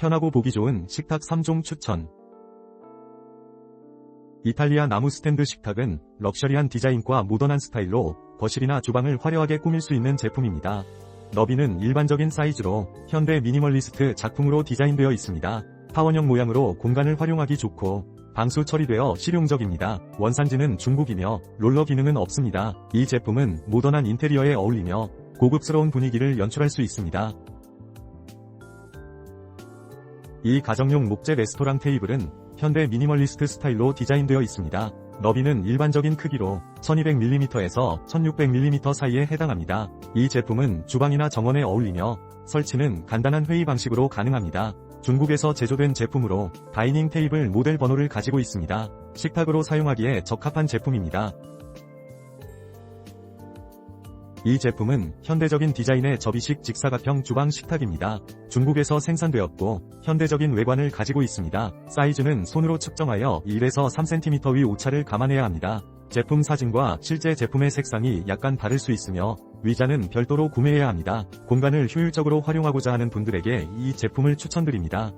편하고 보기 좋은 식탁 3종 추천. 이탈리아 나무 스탠드 식탁은 럭셔리한 디자인과 모던한 스타일로 거실이나 주방을 화려하게 꾸밀 수 있는 제품입니다. 너비는 일반적인 사이즈로 현대 미니멀리스트 작품으로 디자인되어 있습니다. 타원형 모양으로 공간을 활용하기 좋고 방수 처리되어 실용적입니다. 원산지는 중국이며 롤러 기능은 없습니다. 이 제품은 모던한 인테리어에 어울리며 고급스러운 분위기를 연출할 수 있습니다. 이 가정용 목재 레스토랑 테이블은 현대 미니멀리스트 스타일로 디자인되어 있습니다. 너비는 일반적인 크기로 1200mm에서 1600mm 사이에 해당합니다. 이 제품은 주방이나 정원에 어울리며 설치는 간단한 회의 방식으로 가능합니다. 중국에서 제조된 제품으로 다이닝 테이블 모델 번호를 가지고 있습니다. 식탁으로 사용하기에 적합한 제품입니다. 이 제품은 현대적인 디자인의 접이식 직사각형 주방 식탁입니다. 중국에서 생산되었고 현대적인 외관을 가지고 있습니다. 사이즈는 손으로 측정하여 1에서 3cm 위 오차를 감안해야 합니다. 제품 사진과 실제 제품의 색상이 약간 다를 수 있으며 위자는 별도로 구매해야 합니다. 공간을 효율적으로 활용하고자 하는 분들에게 이 제품을 추천드립니다.